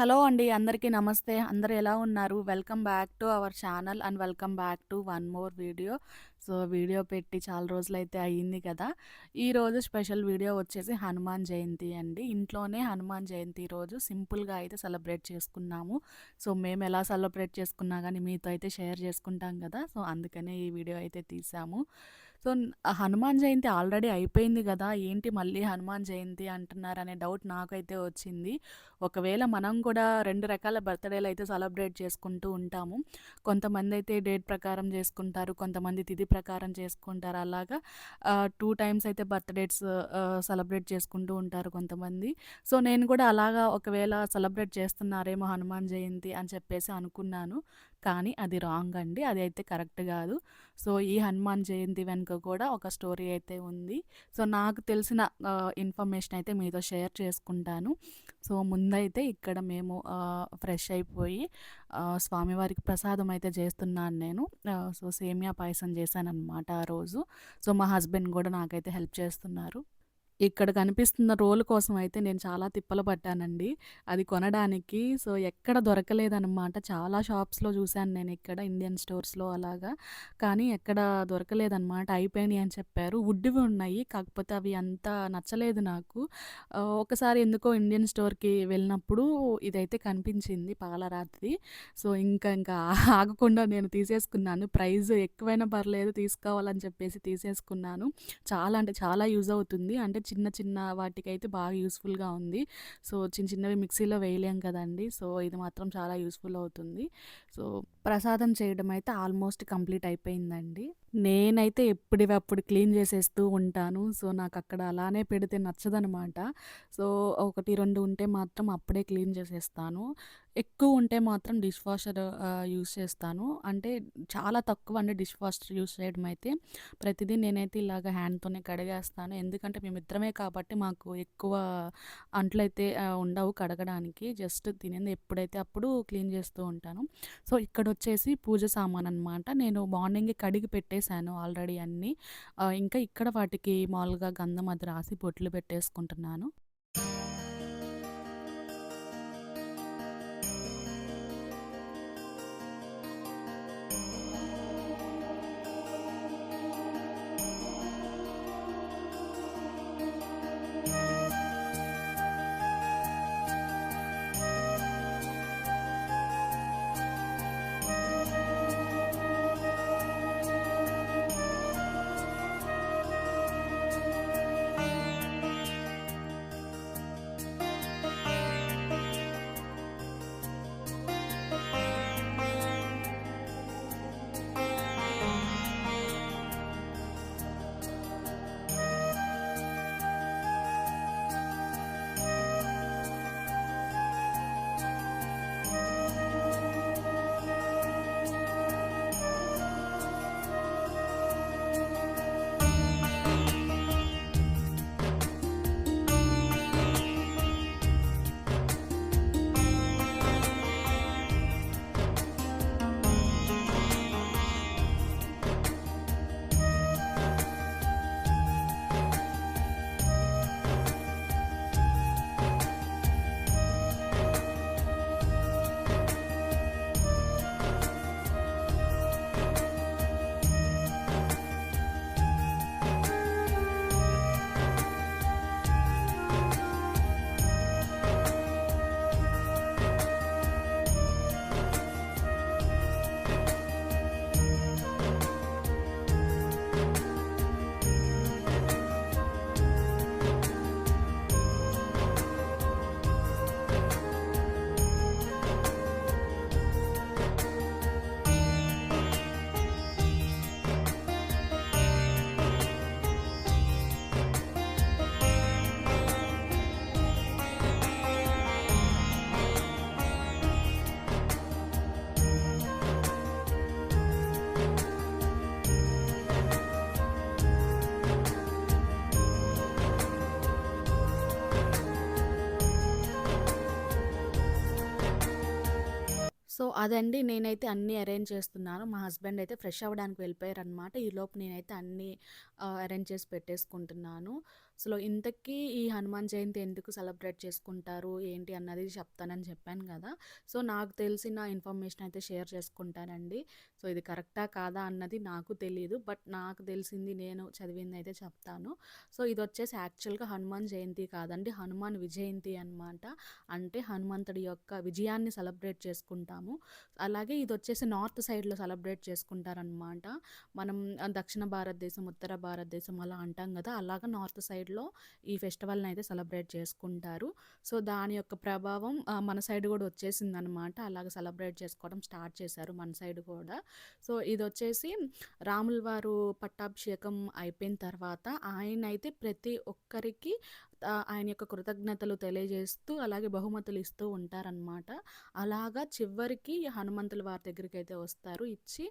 Hello అండి. అందరికీ నమస్తే. అందరు ఎలా ఉన్నారు? Welcome back to our channel and welcome back to one more video. So, video పెట్టి చాలా రోజులైతే అయ్యింది కదా! ఈరోజు స్పెషల్ వీడియో వచ్చేసి హనుమాన్ జయంతి అండి. ఇంట్లోనే హనుమాన్ జయంతి రోజు సింపుల్‌గా అయితే సెలబ్రేట్ చేసుకున్నాము. సో, మేము ఎలా సెలబ్రేట్ చేసుకున్నా కానీ మీతో అయితే షేర్ చేసుకుంటాం కదా! సో, అందుకనే ఈ వీడియో అయితే తీసాము. సో, హనుమాన్ జయంతి ఆల్రెడీ అయిపోయింది కదా ఏంటి మళ్ళీ హనుమాన్ జయంతి అంటున్నారనే డౌట్ నాకైతే వచ్చింది. ఒకవేళ మనం కూడా రెండు రకాల బర్త్డేలు అయితే సెలబ్రేట్ చేసుకుంటూ ఉంటాము. కొంతమంది అయితే డేట్ ప్రకారం చేసుకుంటారు. కొంతమంది తిథి ప్రకారం చేసుకుంటారు. అలాగా టూ టైమ్స్ అయితే బర్త్డేట్స్ సెలబ్రేట్ చేసుకుంటూ ఉంటారు కొంతమంది. సో, నేను కూడా అలాగా ఒకవేళ సెలబ్రేట్ చేస్తున్నారేమో హనుమాన్ జయంతి అని చెప్పేసి అనుకున్నాను. కానీ అది రాంగ్ అండి. అది అయితే కరెక్ట్ కాదు సో, ఈ హనుమాన్ జయంతి వెనుక కూడా ఒక స్టోరీ అయితే ఉంది. సో, నాకు తెలిసిన ఇన్ఫర్మేషన్ అయితే మీతో షేర్ చేసుకుంటాను. సో, ముందైతే ఇక్కడ మేము ఫ్రెష్ అయిపోయి స్వామివారికి ప్రసాదం అయితే చేస్తున్నాను నేను. సో, సేమియా పాయసం చేశాను అనమాట ఆ రోజు. సో, మా హస్బెండ్ కూడా నాకైతే హెల్ప్ చేస్తున్నారు. ఇక్కడ కనిపిస్తున్న రోల్ కోసం అయితే నేను చాలా తిప్పలు పడ్డానండి. అది కొనడానికి. సో, ఎక్కడ దొరకలేదనమాట. చాలా షాప్స్‌లో చూశాను ఇక్కడ ఇండియన్ స్టోర్స్‌లో అలాగా. కానీ ఎక్కడ దొరకలేదనమాట. అయిపోయినాయి అని చెప్పారు. వుడ్‌వి ఉన్నాయి. కాకపోతే అవి అంత నచ్చలేదు నాకు. ఒకసారి ఎందుకో ఇండియన్ స్టోర్‌కి వెళ్ళినప్పుడు ఇదైతే కనిపించింది పాలరాత్రి సో, ఇంకా ఇంకా ఆగకుండా నేను తీసేసుకున్నాను. ప్రైస్ ఎక్కువైనా పర్లేదు తీసుకోవాలని చెప్పేసి తీసేసుకున్నాను. చాలా అంటే చాలా యూజ్ అవుతుంది. అంటే చిన్న చిన్న వాటికైతే బాగా యూస్ఫుల్గా ఉంది. సో, చిన్న చిన్నవి మిక్సీలో వేయలేం కదండీ! సో, ఇది మాత్రం చాలా యూస్ఫుల్ అవుతుంది. సో, ప్రసాదం చేయడం అయితే ఆల్మోస్ట్ కంప్లీట్ అయిపోయిందండి. నేనైతే ఎప్పటివప్పుడు క్లీన్ చేసేస్తూ ఉంటాను. సో, నాకు అక్కడ అలానే పెడితే నచ్చదనమాట. సో, 1, 2 ఉంటే మాత్రం అప్పుడే క్లీన్ చేసేస్తాను. ఎక్కువ ఉంటే మాత్రం డిష్ వాషర్ యూస్ యూజ్ చేస్తాను. అంటే చాలా తక్కువ అండి డిష్ వాషర్ యూస్ చేయడం అయితే. ప్రతిదీ నేనైతే ఇలాగ హ్యాండ్‌తోనే కడిగేస్తాను. ఎందుకంటే మేమిద్దరమే కాబట్టి మాకు ఎక్కువ అంట్లయితే అయితే ఉండవు కడగడానికి. జస్ట్ తినేది ఎప్పుడైతే అప్పుడు క్లీన్ చేస్తూ ఉంటాను. సో, ఇక్కడ వచ్చేసి పూజ సామాన్ అనమాట నేను మార్నింగ్ కడిగి పెట్టేశాను ఆల్రెడీ అన్నీ. ఇంకా ఇక్కడ వాటికి మామూలుగా గంధం అది రాసి బొట్లు పెట్టేసుకుంటున్నాను. సో, అదండి నేనైతే అన్నీ అరేంజ్ చేస్తున్నాను. మా హస్బెండ్ అయితే ఫ్రెష్ అవ్వడానికి వెళ్ళిపోయారు అనమాట ఈలోపు నేనైతే అన్నీ అరేంజ్ చేసి పెట్టేసుకుంటున్నాను. అసలు ఇంతకీ ఈ హనుమాన్ జయంతి ఎందుకు సెలబ్రేట్ చేసుకుంటారు? ఏంటి అన్నది చెప్తానని చెప్పాను కదా సో, నాకు తెలిసిన ఇన్ఫర్మేషన్ అయితే షేర్ చేసుకుంటానండి. సో, ఇది కరెక్టా? కాదా? అన్నది నాకు తెలియదు బట్ నాకు తెలిసింది నేను చదివింది అయితే చెప్తాను. సో, ఇది వచ్చేసి యాక్చువల్‌గా హనుమాన్ జయంతి కాదండి. హనుమాన్ విజయంతి అనమాట. అంటే హనుమంతుడి యొక్క విజయాన్ని సెలబ్రేట్ చేసుకుంటాము. అలాగే ఇది వచ్చేసి నార్త్ సైడ్‌లో సెలబ్రేట్ చేసుకుంటారనమాట. మనం దక్షిణ భారతదేశం, ఉత్తర భారతదేశం అలా అంటాం కదా అలాగా నార్త్ సైడ్ సైడ్‌లో ఈ ఫెస్టివల్‌నయితే సెలబ్రేట్ చేసుకుంటారు. సో, దాని యొక్క ప్రభావం మన సైడ్ గూడా వచ్చేసిందనమాట. అలాగ సెలబ్రేట్ చేసుకోవడం స్టార్ట్ చేశారు మన సైడ్ కూడా సో, ఇదొచ్చేసి రాముల వారు పట్టాభిషేకం అయిపోయిన తర్వాత ఆయన అయితే ప్రతి ఒక్కరికి ఆయన యొక్క కృతజ్ఞతలు తెలియజేస్తూ, అలాగే బహుమతులు ఇస్తూ ఉంటారనమాట. అలాగా చివరికి హనుమంతుల వారి దగ్గరికి అయితే వస్తారు. ఇచ్చి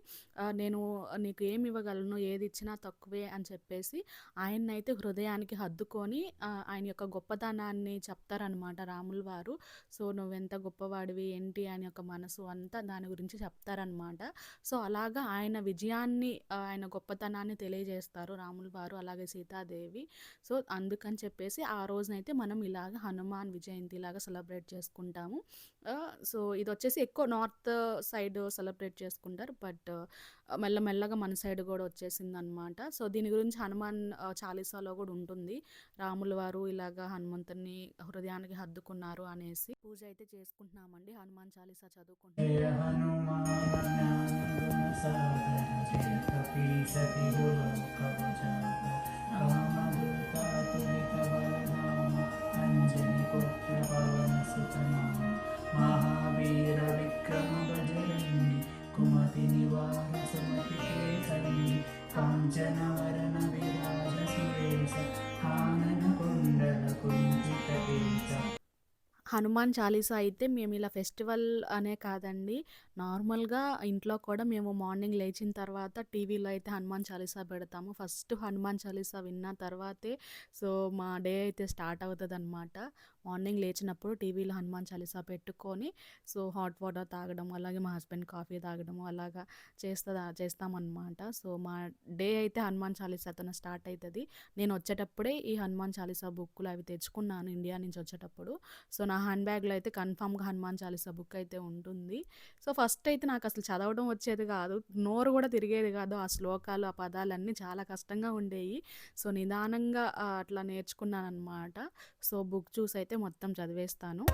నేను నీకు ఏమి ఇవ్వగలను? ఏది ఇచ్చినా తక్కువే అని చెప్పేసి ఆయన్నైతే హృదయానికి సర్దుకొని ఆయన యొక్క గొప్పతనాన్ని చెప్తారనమాట రాముల వారు. సో, నువ్వెంత గొప్పవాడివి, ఏంటి ఆయన యొక్క మనసు అంతా దాని గురించి చెప్తారనమాట. సో, అలాగా ఆయన విజయాన్ని ఆయన గొప్పతనాన్ని తెలియజేస్తారు రాముల వారు, అలాగే సీతాదేవి. సో, అందుకని చెప్పేసి ఆ రోజునైతే మనం ఇలాగ హనుమాన్ విజయంతిలాగా సెలబ్రేట్ చేసుకుంటాము. సో ఇది వచ్చేసి ఎక్కువ నార్త్ సైడ్ సెలబ్రేట్ చేసుకుంటారు. బట్ మెల్లమెల్లగా మన సైడ్ కూడా వచ్చేసింది అనమాట సో, దీని గురించి హనుమాన్ చాలీసాలో కూడా ఉంటుంది. రాముల వారు ఇలాగ హనుమంతుని హృదయానికి హద్దుకున్నారు అనేసి. పూజ అయితే చేసుకుంటున్నామండి. హనుమాన్ చాలీసా చదువుకుంటున్నాం. మహావీర విక్రమ బజరంగి కుమతి నివార సుమతి హనుమాన్ చాలీసా అయితే మేము ఇలా ఫెస్టివల్ అనే కాదండి. నార్మల్‌గా ఇంట్లో కూడా మేము మార్నింగ్ లేచిన తర్వాత టీవీలో అయితే హనుమాన్ చాలీసా పెడతాము. ఫస్ట్ హనుమాన్ చాలీసా విన్న తర్వాతే సో, మా డే అయితే స్టార్ట్ అవుతుంది అనమాట మార్నింగ్ లేచినప్పుడు టీవీలో హనుమాన్ చాలీసా పెట్టుకొని సో, హాట్ వాటర్ తాగడం, అలాగే మా హస్బెండ్ కాఫీ తాగడము అలాగా చేస్తదా చేస్తామన్నమాట సో, మా డే అయితే హనుమాన్ చాలీసాతో స్టార్ట్ అవుతుంది నేను వచ్చేటప్పుడే ఈ హనుమాన్ చాలీసా బుక్కులు అవి తెచ్చుకున్నాను ఇండియా నుంచి వచ్చేటప్పుడు. సో, నా హ్యాండ్ బ్యాగ్‌లో అయితే కన్ఫర్మ్‌గా హనుమాన్ చాలీసా బుక్ అయితే ఉంటుంది. సో, ఫస్ట్ ఫస్ట్ అయితే నాకు అసలు చదవడం వచ్చేది కాదు. నోరు కూడా తిరిగేది కాదు. ఆ శ్లోకాలు, ఆ పదాలన్నీ చాలా కష్టంగా ఉండేవి సో, నిదానంగా అట్లా నేర్చుకున్నాను అనమాట సో, బుక్ చూసి అయితే మొత్తం చదివేస్తాను.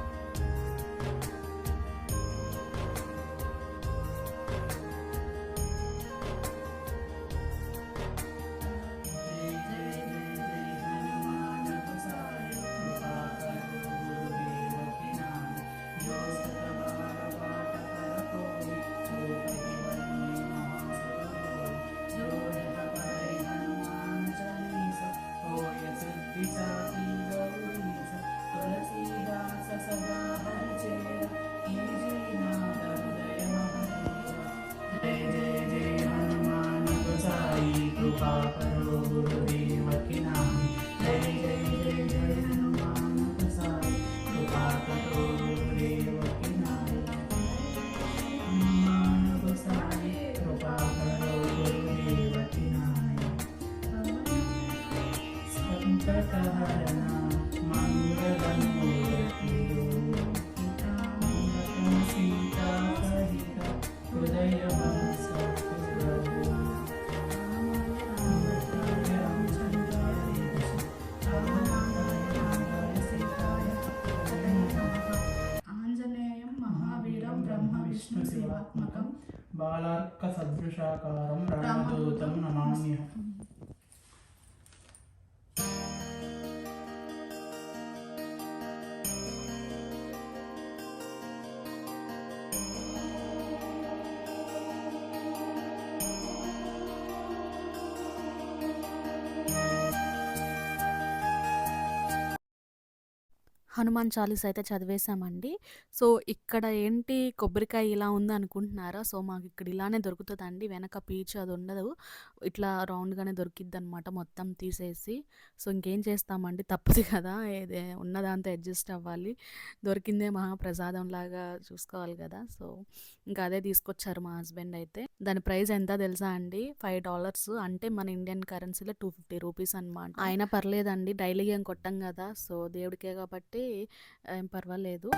Father. शाकारं रामदूतं హనుమాన్ చాలీస్ అయితే చదివేశామండి. సో, ఇక్కడ ఏంటి కొబ్బరికాయ ఇలా ఉందనుకుంటున్నారా? సో, మాకు ఇక్కడ ఇలానే దొరుకుతుందండి వెనక పీచు ఉండదు ఇట్లా రౌండ్‌గానే దొరికిద్దనమాట మొత్తం తీసేసి. సో, ఇంకేం చేస్తామండి తప్పదు కదా! ఏదే ఉన్నదాంతో అడ్జస్ట్ అవ్వాలి. దొరికిందే మహాప్రసాదంలాగా చూసుకోవాలి కదా సో, ఇంకా అదే తీసుకొచ్చారు మా హస్బెండ్ అయితే. దాని ప్రైస్ ఎంత తెలుసా అండి? ఫైవ్ డాలర్స్ అంటే మన ఇండియన్ కరెన్సీలో టూ ఫిఫ్టీ రూపీస్ అనమాట. అయినా పర్లేదండి. డైలీ ఏం కొట్టం కదా సో, దేవుడికే కాబట్టి ఏం పర్వాలేదు.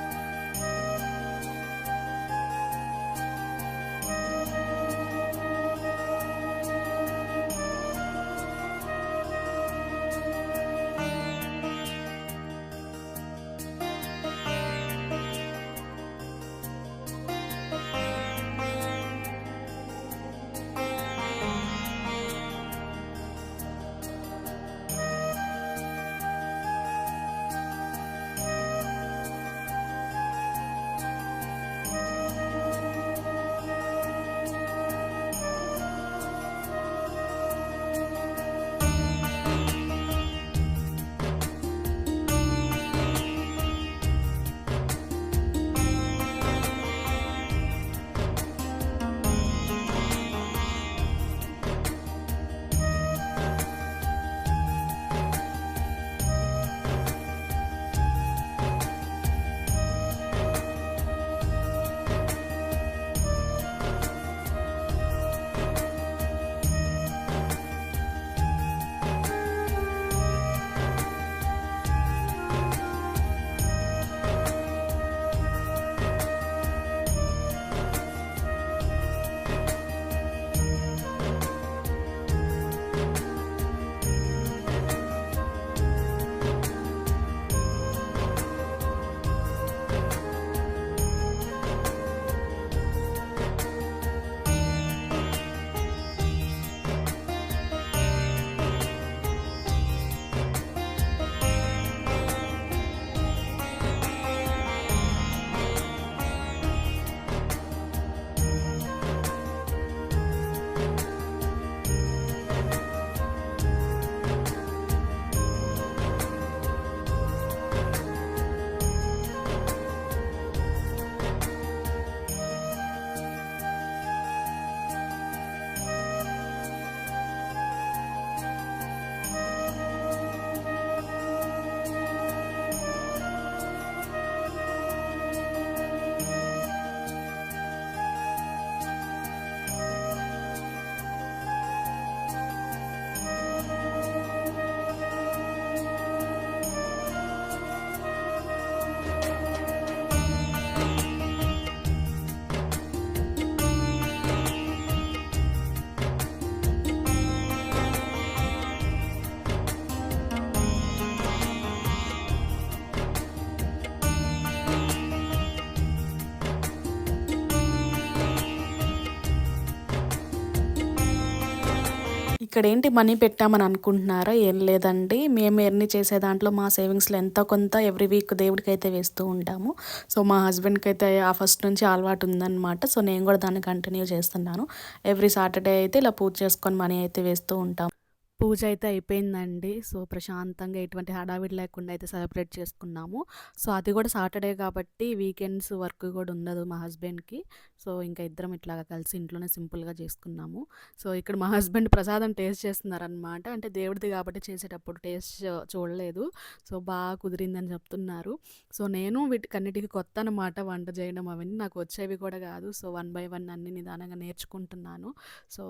ఇక్కడేంటి మనీ పెట్టామని అనుకుంటున్నారా? ఏం లేదండి. మేము ఎర్ని చేసే దాంట్లో మా సేవింగ్స్‌లో ఎంతో కొంత ఎవ్రీ వీక్ దేవుడికి అయితే వేస్తూ ఉంటాము. సో, మా హస్బెండ్‌కైతే ఆ ఫస్ట్ నుంచి అలవాటు ఉందన్నమాట సో, నేను కూడా దాన్ని కంటిన్యూ చేస్తున్నాను. ఎవ్రీ సాటర్‌డే అయితే ఇలా పూజ చేసుకొని మనీ అయితే వేస్తూ ఉంటాం. పూజ అయితే అయిపోయిందండి. సో, ప్రశాంతంగా ఎటువంటి హడావిడి లేకుండా అయితే సెలబ్రేట్ చేసుకున్నాము. సో, అది కూడా సాటర్‌డే కాబట్టి వీకెండ్స్ వర్క్ కూడా ఉండదు మా హస్బెండ్‌కి. సో, ఇంకా ఇద్దరం ఇట్లాగా కలిసి ఇంట్లోనే సింపుల్‌గా చేసుకున్నాము. సో, ఇక్కడ మా హస్బెండ్ ప్రసాదం టేస్ట్ చేస్తున్నారనమాట. అంటే దేవుడిది కాబట్టి చేసేటప్పుడు టేస్ట్ చూడలేదు. సో, బాగా కుదిరిందని చెప్తున్నారు. సో, నేను వీటికన్నిటికి కొత్త అనమాట వంట చేయడం అవన్నీ నాకు వచ్చేవి కూడా కాదు. సో, వన్ బై వన్ అన్ని నిదానంగా నేర్చుకుంటున్నాను. సో,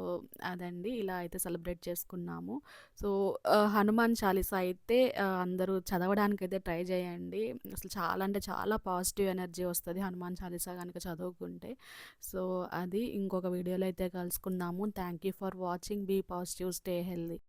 అదండి ఇలా అయితే సెలబ్రేట్ చేసుకున్నాము. సో, హనుమాన్ చాలీస అయితే అందరూ చదవడానికి అయితే ట్రై చేయండి. అసలు చాలా అంటే చాలా పాజిటివ్ ఎనర్జీ వస్తుంది హనుమాన్ చాలీసా కనుక చదువుకుంటే. సో, అది ఇంకొక వీడియోలో అయితే కలుసుకుందాము. Thank you for watching. Be positive. Stay healthy